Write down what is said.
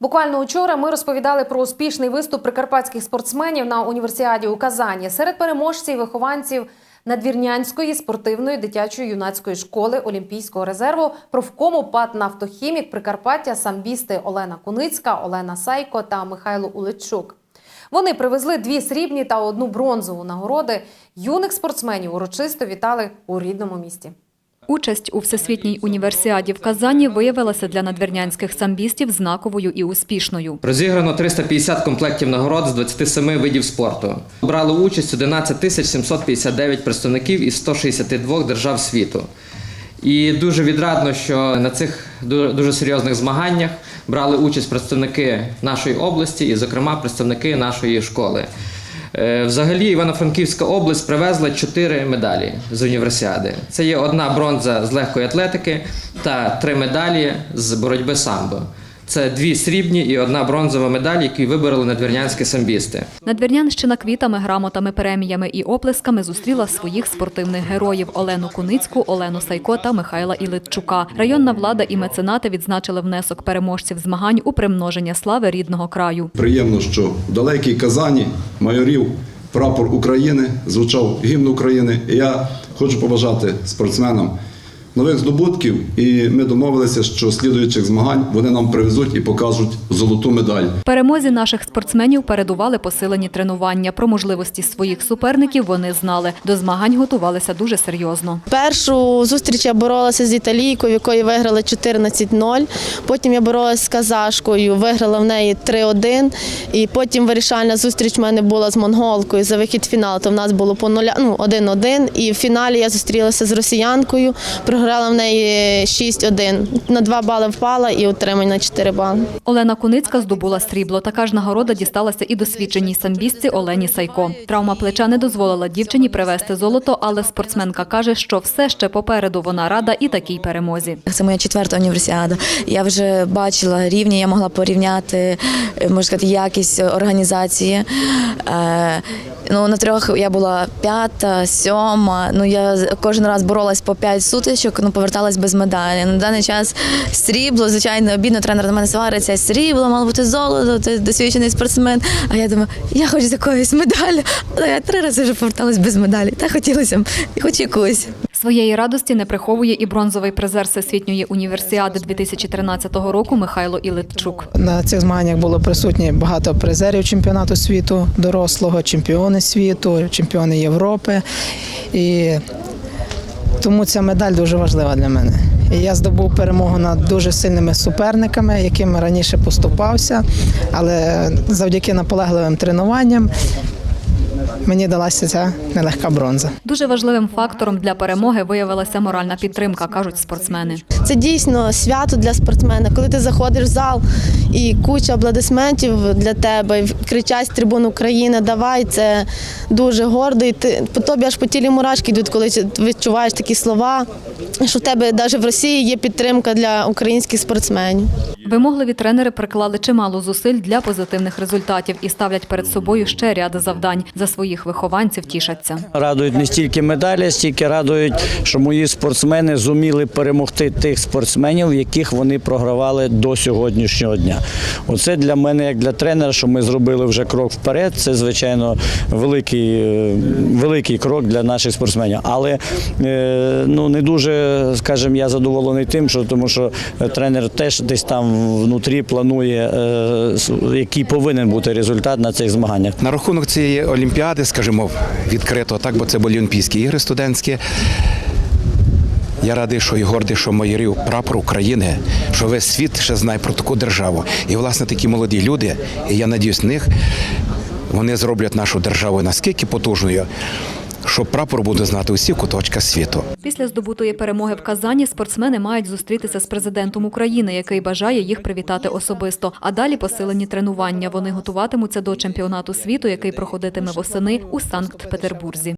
Буквально учора ми розповідали про успішний виступ прикарпатських спортсменів на універсіаді у Казані. Серед переможців вихованців Надвірнянської спортивної дитячої юнацької школи Олімпійського резерву профкому ПАТ «Нафтохімік» Прикарпаття самбісти Олена Куницька, Олена Сайко та Михайло Уличук. Вони привезли дві срібні та одну бронзову нагороди. Юних спортсменів урочисто вітали у рідному місті. Участь у всесвітній універсіаді в Казані виявилася для надвірнянських самбістів знаковою і успішною. Розіграно 350 комплектів нагород з 27 видів спорту. Брали участь 11 тисяч 759 представників із 162 держав світу. І дуже відрадно, що на цих ду- дуже серйозних змаганнях брали участь представники нашої області і, зокрема, представники нашої школи. Е, Взагалі Івано-Франківська область привезла чотири медалі з універсіади. Це є одна бронза з легкої атлетики та три медалі з боротьби самбо. Це дві срібні і одна бронзова медаль, які вибороли надвірнянські самбісти. Надвірнянщина квітами, грамотами, преміями і оплесками зустріла своїх спортивних героїв Олену Куницьку, Олену Сайко та Михайла Ілитчука. Районна влада і меценати відзначили внесок переможців змагань у примноження слави рідного краю. Приємно, що в далекій Казані майорів прапор України, звучав гімн України. І я хочу побажати спортсменам нових здобутків. І ми домовилися, що слідуючих змагань вони нам привезуть і покажуть золоту медаль. Перемозі наших спортсменів передували посилені тренування. Про можливості своїх суперників вони знали. До змагань готувалися дуже серйозно. Першу зустріч я боролася з італійкою, в якої виграли 14-0. Потім я боролася з казашкою, виграла в неї 3-1. І потім вирішальна зустріч в мене була з монголкою за вихід в фінал. То в нас було по нуля, ну, 1-1. І в фіналі я зустрілася з росіянкою, програла в неї 6-1. На 2 бали впала і отримання на 4 бали. Олена Куницька здобула срібло. Така ж нагорода дісталася і досвідченій самбістці Олені Сайко. Травма плеча не дозволила дівчині привезти золото, але спортсменка каже, що все ще попереду вона рада і такій перемозі. Це моя четверта універсіада. Я вже бачила рівні, я могла порівняти, е, можна сказати, якість організації. Е, Ну, на трьох я була п'ята, сьома. Ну я кожен раз боролась по п'ять сутичок, ну поверталась без медалі. На даний час срібло, звичайно, обідно тренер до мене свариться. Срібло, мало бути золото, ти досвідчений спортсмен. А я думаю, я хочу якоїсь медалі. Але я три рази вже поверталась без медалі. Та хотілося б, хоч якусь. Своєї радості не приховує і бронзовий призер Всесвітньої універсіади 2013 року Михайло Ілитчук. На цих змаганнях було присутні багато призерів чемпіонату світу дорослого, чемпіони світу, чемпіони Європи. І тому ця медаль дуже важлива для мене. І я здобув перемогу над дуже сильними суперниками, якими раніше поступався, але завдяки наполегливим тренуванням мені далася ця нелегка бронза. Дуже важливим фактором для перемоги виявилася моральна підтримка, кажуть спортсмени. Це дійсно свято для спортсмена. Коли ти заходиш в зал і куча аплодисментів для тебе, і кричать з трибун України, давай, це дуже гордо. І ти по тобі аж по тілі мурашки йдуть, коли відчуваєш такі слова. Що в тебе навіть в Росії є підтримка для українських спортсменів. Вимогливі тренери приклали чимало зусиль для позитивних результатів і ставлять перед собою ще ряд завдань. За своїх вихованців тішаться. Радують не стільки медалі, стільки радують, що мої спортсмени зуміли перемогти тих спортсменів, яких вони програвали до сьогоднішнього дня. Оце для мене, як для тренера, що ми зробили вже крок вперед. Це звичайно великий, е, великий крок для наших спортсменів. Але е, ну не дуже, скажімо, я задоволений тим, що тому що тренер теж десь там внутрі планує, е, який повинен бути результат на цих змаганнях. На рахунок цієї олімпіади, скажімо, відкрито, так, бо це були Олімпійські ігри студентські. Я радий, що і гордий, що майорів прапор України, що весь світ ще знає про таку державу. І, власне, такі молоді люди, і я надіюсь, них вони зроблять нашу державу наскільки потужною, що прапор буде знати усі куточка світу. Після здобутої перемоги в Казані спортсмени мають зустрітися з президентом України, який бажає їх привітати особисто. А далі посилені тренування. Вони готуватимуться до чемпіонату світу, який проходитиме восени у Санкт-Петербурзі.